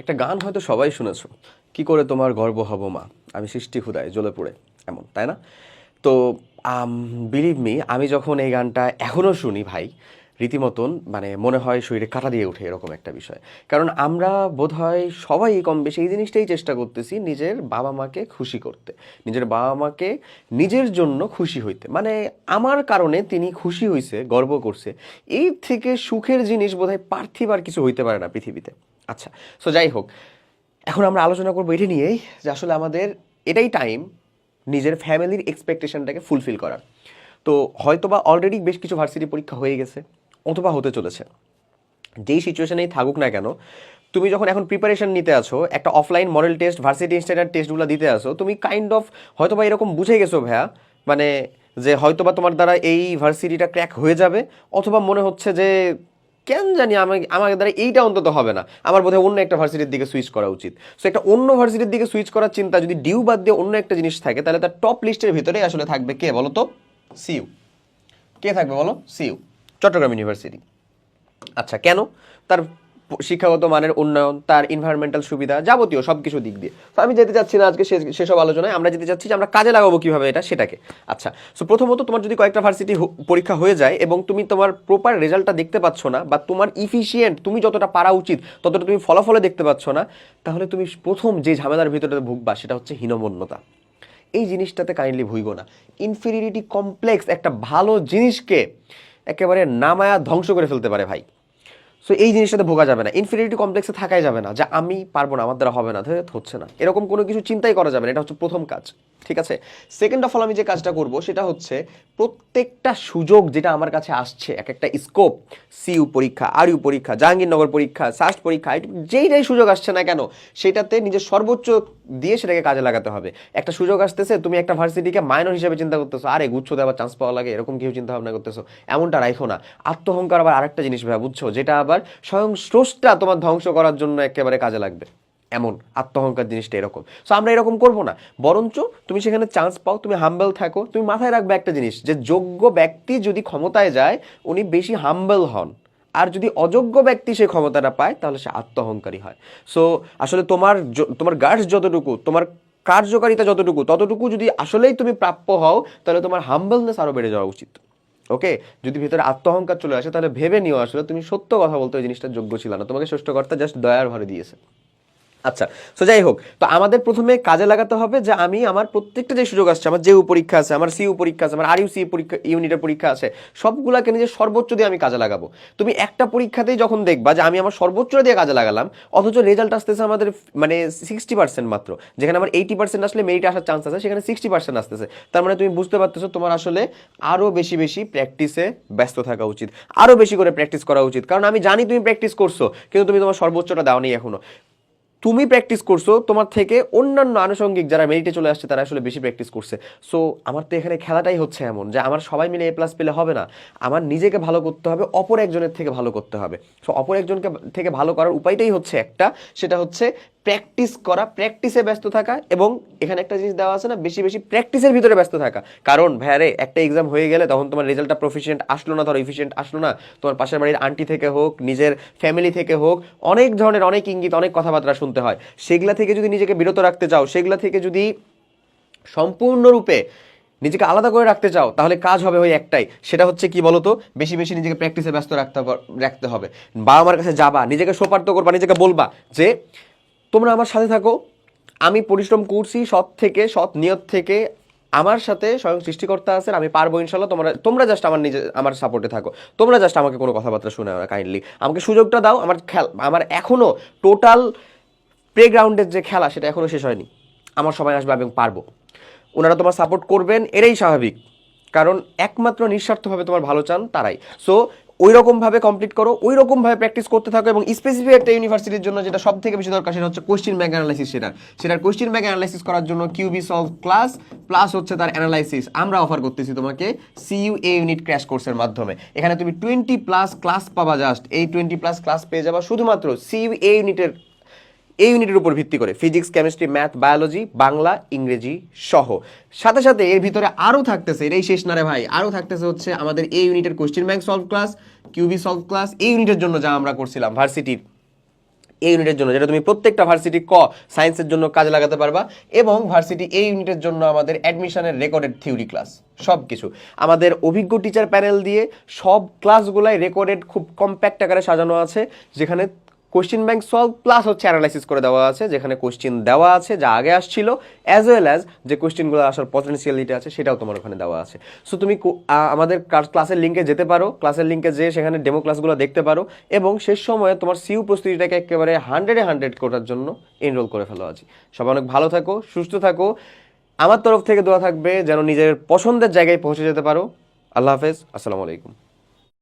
একটা গান হয়তো সবাই শুনেছো। কি করে তোমার গর্ব হব মা? আমি সৃষ্টি ক্ষুদায় জ্বলে পড়ে এমন, তাই না? তো বিলিভ মি আমি যখন এই গানটা এখনও শুনি ভাই, রীতিমতন মানে মনে হয় শরীরে কাটা দিয়ে ওঠে এরকম একটা বিষয়। কারণ আমরা বোধহয় সবাই কম বেশি এই জিনিসটাই চেষ্টা করতেছি নিজের বাবা মাকে খুশি করতে। নিজের বাবা মাকে নিজের জন্য খুশি হইতে। মানে আমার কারণে তিনি খুশি হইছে, গর্ব করছে। এই থেকে সুখের জিনিস বোধহয় পার্থিব আর কিছু হইতে পারে না পৃথিবীতে। আচ্ছা সো যাই হোক, এখন আমরা আলোচনা করব এটা নিয়েই যে আসলে আমাদের এটাই টাইম নিজের ফ্যামিলির এক্সপেকটেশনটাকে ফুলফিল করার। তো হয়তোবা অলরেডি বেশ কিছু ভার্সিটি পরীক্ষা হয়ে গেছে, অথবা হতে চলেছে। যেই সিচুয়েশনেই থাকুক না কেন, তুমি যখন এখন প্রিপারেশন নিতে আছো, একটা offline model test varsity standard টেস্টগুলো দিতে আসো তুমি কাইন্ড অফ হয়তোবা এরকম বুঝে গেছো ভাইয়া মানে যে হয়তোবা তোমার দ্বারা এই ভার্সিটিটা ক্র্যাক হয়ে যাবে, অথবা মনে হচ্ছে যে কেন জানি আমাকে, আমার দ্বারা এইটা অন্তত হবে না। আমার বোধহয় অন্য একটা ভার্সিটির দিকে সুইচ করা উচিত। সো একটা অন্য ভার্সিটির দিকে সুইচ করার চিন্তা যদি ডিউ বাদ দিয়ে অন্য একটা জিনিস থাকে, তাহলে তার টপ লিস্টের ভিতরে আসলে থাকবে কে বলো তো? সিইউ কে থাকবে বলো? সিইউ চট্টগ্রাম ইউনিভার্সিটি আচ্ছা কেন? তার শিক্ষাগত মানের উন্নয়ন, তার এনভায়রনমেন্টাল সুবিধা যাবতীয় সব কিছু দিক দিয়ে। তো আমি যেতে চাচ্ছি না আজকে সেসব আলোচনায়, আমরা যেতে চাচ্ছি যে আমরা কাজে লাগাবো কীভাবে এটা, সেটাকে। আচ্ছা সো প্রথমত তোমার যদি কয়েকটা ভার্সিটি পরীক্ষা হয়ে যায় এবং তুমি তোমার প্রপার রেজাল্টটা দেখতে পাচ্ছ না বা তোমার ইফিসিয়েন্ট তুমি যতটা পারা উচিত, ততটা তুমি ফলাফলে দেখতে পাচ্ছ না, তাহলে তুমি প্রথম যে ঝামেলার ভিতরে ভুগবা সেটা হচ্ছে হীনমন্যতা। এই জিনিসটাতে কাইন্ডলি ভুইগো না। ইনফিরিয়রিটি কমপ্লেক্স একটা ভালো জিনিসকে একেবারে নামায়া ধ্বংস করে ফেলতে পারে ভাই। সো এই জিনিসটাতে ভোগা যাবে না। ইনফিনিটি কমপ্লেক্সে থাকাই যাবে না যে আমি পারব না, আমার দ্বারা হবে না হচ্ছে না। এরকম কোনো কিছু চিন্তাই করা যাবে না, এটা হচ্ছে প্রথম কাজ। ঠিক আছে? সেকেন্ড অফ অল আমি যে কাজটা করব সেটা হচ্ছে প্রত্যেকটা সুযোগ যেটা আমার কাছে আসছে এক একটা স্কোপ সিইউ পরীক্ষা আর ইউ পরীক্ষা, জাহাঙ্গীরনগর পরীক্ষা সাস্ট পরীক্ষা যেই যেই সুযোগ আসছে না কেন, সেটাতে নিজের সর্বোচ্চ দিয়ে সেটাকে কাজে লাগাতে হবে। একটা সুযোগ আসতেছে, তুমি একটা ভার্সিটিকে মাইনর হিসেবে চিন্তা করতেছো, আরে গুচ্ছ দেওয়ার চান্স পাওয়া লাগে, এরকম কেউ চিন্তা ভাবনা করতেছো, এমনটা রাখো না। আত্মহংকার আবার আরেকটা জিনিস ভাই, বুঝছ? যেটা আবার স্বয়ং স্রষ্টা তোমার ধ্বংস করার জন্য একেবারে কাজে লাগবে। এমন, আত্মহংকার জিনিসটা এরকম। সো আমরা এরকম করব না। বরঞ্চ তুমি সেখানে চান্স পাও, তুমি হাম্বল থাকো, তুমি মাথায় রাখবে একটা জিনিস, যে যোগ্য ব্যক্তি যদি ক্ষমতায় যায়, উনি বেশি হাম্বল হন। আর যদি অযোগ্য ব্যক্তি সে ক্ষমতাটা পায়, তাহলে সে আত্মহংকারী হয়। সো আসলে তোমার তোমার গার্ডস যতটুকু, তোমার কার্যকারিতা যতটুকু, ততটুকু যদি আসলেই তুমি প্রাপ্য হও, তাহলে তোমার হাম্বলনেস আরও বেড়ে যাওয়া উচিত। ওকে যদি ভিতরে আত্মহংকার চলে আসে, তাহলে ভেবে নিও আসলে তুমি সত্য কথা বলতে ওই জিনিসটা যোগ্য ছিল না। তোমাকে সৃষ্টকর্তা জাস্ট দয়ার ভরে দিয়েছে। আচ্ছা সো যাই হোক, তো আমাদের প্রথমে কাজে লাগাতে হবে যে আমি আমার প্রত্যেকটা যে সুযোগ আসছে, আমার যেউ পরীক্ষা আছে, আমার সিইউ পরীক্ষা আছে, আমার আর ইউ সি পরীক্ষা, ইউনিটের পরীক্ষা আছে, সবগুলাকে নিজের সর্বোচ্চ দিয়ে আমি কাজে লাগাবো। তুমি একটা পরীক্ষাতেই যখন দেখবা যে আমি আমার সর্বোচ্চ দিয়ে কাজে লাগালাম, অথচ রেজাল্ট আসতেছে আমাদের মানে সিক্সটি পার্সেন্ট মাত্র, যেখানে আমার এইটি পার্সেন্ট আসলে মেরিট আসার চান্স আছে, সেখানে সিক্সটি পার্সেন্ট আসতেছে। তার মানে তুমি বুঝতে পারতেছো তোমার আসলে আরও বেশি বেশি প্র্যাকটিসে ব্যস্ত থাকা উচিত আরও বেশি করে প্র্যাকটিস করা উচিত। কারণ আমি জানি তুমি প্র্যাকটিস করছ, কিন্তু তুমি তোমার সর্বোচ্চটা দাওনি এখনও। তুমি প্র্যাকটিস করছ, তোমার থেকে অন্যান্য আনুষঙ্গিক যারা মেরিটে চলে আসছে, তারা আসলে বেশি প্র্যাকটিস করছে। সো আমার তো এখানে খেলাটাই হচ্ছে এমন যে, আমার সবাই মিলে এ প্লাস পেলে হবে না। আমার নিজেকে ভালো করতে হবে, অপর একজনের থেকে ভালো করতে হবে। সো অপর একজনকে থেকে ভালো করার উপায়টাই হচ্ছে একটা, সেটা হচ্ছে প্র্যাকটিস করা প্র্যাকটিসে ব্যস্ত থাকা এবং এখানে একটা জিনিস দেওয়া আছে না, বেশি বেশি প্র্যাকটিসের ভিতরে ব্যস্ত থাকা। কারণ ভ্যারে একটা এক্সাম হয়ে গেলে তখন তোমার রেজাল্টটা প্রফিসিয়েন্ট আসলো না, ধরো এফিসিয়েন্ট আসলো না, তোমার পাশের বাড়ির আন্টি থেকে হোক, নিজের ফ্যামিলি থেকে হোক, অনেক ধরনের অনেক ইঙ্গিত, অনেক কথাবার্তা শুনতে হয়। সেগুলা থেকে যদি নিজেকে বিরত রাখতে চাও, সেগুলা থেকে যদি সম্পূর্ণরূপে নিজেকে আলাদা করে রাখতে চাও, তাহলে কাজ হবে ওই একটাই। সেটা হচ্ছে কি বলতো? বেশি বেশি নিজেকে প্র্যাকটিসে ব্যস্ত রাখতে রাখতে হবে। বাবা মার কাছে যাবা, নিজেকে সোপার্দ করবা নিজেকে বলবা যে তোমরা আমার সাথে থাকো। আমি পরিশ্রম করছি, সৎ থেকে, সৎ নিয়ত থেকে। আমার সাথে স্বয়ং সৃষ্টিকর্তা আছেন, আমি পারব ইনশাল্লাহ তোমরা তোমরা জাস্ট আমার নিজে, আমার সাপোর্টে থাকো। তোমরা জাস্ট আমাকে কোনো কথাবার্তা শুনে না কাইন্ডলি আমাকে সুযোগটা দাও, আমার খেল, আমার এখনও টোটাল প্লেগ্রাউন্ডের যে খেলা, সেটা এখনও শেষ হয়নি। আমার সময় আসবে এবং পারব। ওনারা তোমার সাপোর্ট করবেন এটাই স্বাভাবিক। কারণ একমাত্র নিঃস্বার্থভাবে তোমার ভালো চান তারাই। সো ওই রকমভাবে কমপ্লিট করো ওই রকমভাবে প্র্যাকটিস করতে থাকো এবং স্পেসিফিক একটা ইউনিভার্সিটির জন্য যেটা সব থেকে বেশি দরকার সেটা হচ্ছে কোশ্চিন ব্যাংক অ্যানালাইসিস সেটার। সেটার কোশ্চিন ব্যাংক অ্যানালাইসিস করার জন্য কিউবি সলভ ক্লাস প্লাস হচ্ছে তার অ্যানালাইসিস আমরা অফার করতেছি তোমাকে সিইউ এ ইউনিট ক্র্যাশ কোর্সের মাধ্যমে। এখানে তুমি টোয়েন্টি প্লাস ক্লাস পাবা জাস্ট এই টোয়েন্টি প্লাস ক্লাস পেয়ে যাবা শুধুমাত্র সিইউ এ ইউনিটের এই ইউনিটের উপর ভিত্তি করে physics chemistry math biology Bangla, ইংরেজি সহ। সাথে সাথে এর ভিতরে আরও থাকতেছে, এটাই শেষ না রে ভাই, আরও থাকতেছে হচ্ছে আমাদের এই ইউনিটের question bank solve class QB solve class এই ইউনিটের জন্য যা আমরা করছিলাম ভার্সিটির এই ইউনিটের জন্য, যেটা তুমি প্রত্যেকটা ভার্সিটি ক সায়েন্সের জন্য কাজে লাগাতে পারবা এবং ভার্সিটি এই ইউনিটের জন্য আমাদের অ্যাডমিশনের রেকর্ডেড থিওরি ক্লাস সব কিছু আমাদের অভিজ্ঞ টিচার প্যানেল দিয়ে সব ক্লাসগুলাই রেকর্ডেড খুব কম্প্যাক্ট আকারে সাজানো আছে, যেখানে কোশ্চেন ব্যাংক সলভ প্লাস হচ্ছে অ্যানালাইসিস করে দেওয়া আছে, যেখানে কোশ্চেন দেওয়া আছে, যা আগে আসছিল অ্যাজ ওয়েল অ্যাজ যে কোশ্চেনগুলো আসার পটেন্সিয়ালিটি আছে, সেটাও তোমার ওখানে দেওয়া আছে। সো তুমি আমাদের ক্লাসের লিঙ্কে যেতে পারো ক্লাসের লিঙ্কে যেয়ে সেখানে ডেমো ক্লাসগুলো দেখতে পারো, এবং শেষ সময়ে তোমার সিউ প্রস্তুতিটাকে একেবারে হান্ড্রেডে হান্ড্রেড করার জন্য এনরোল করে ফেলো আজ সবাই অনেক ভালো থাকো, সুস্থ থাকো। আমার তরফ থেকে দোয়া থাকবে, যেন নিজের পছন্দের জায়গায় পৌঁছে যেতে পারো। আল্লাহ হাফেজ, আসসালামু আলাইকুম।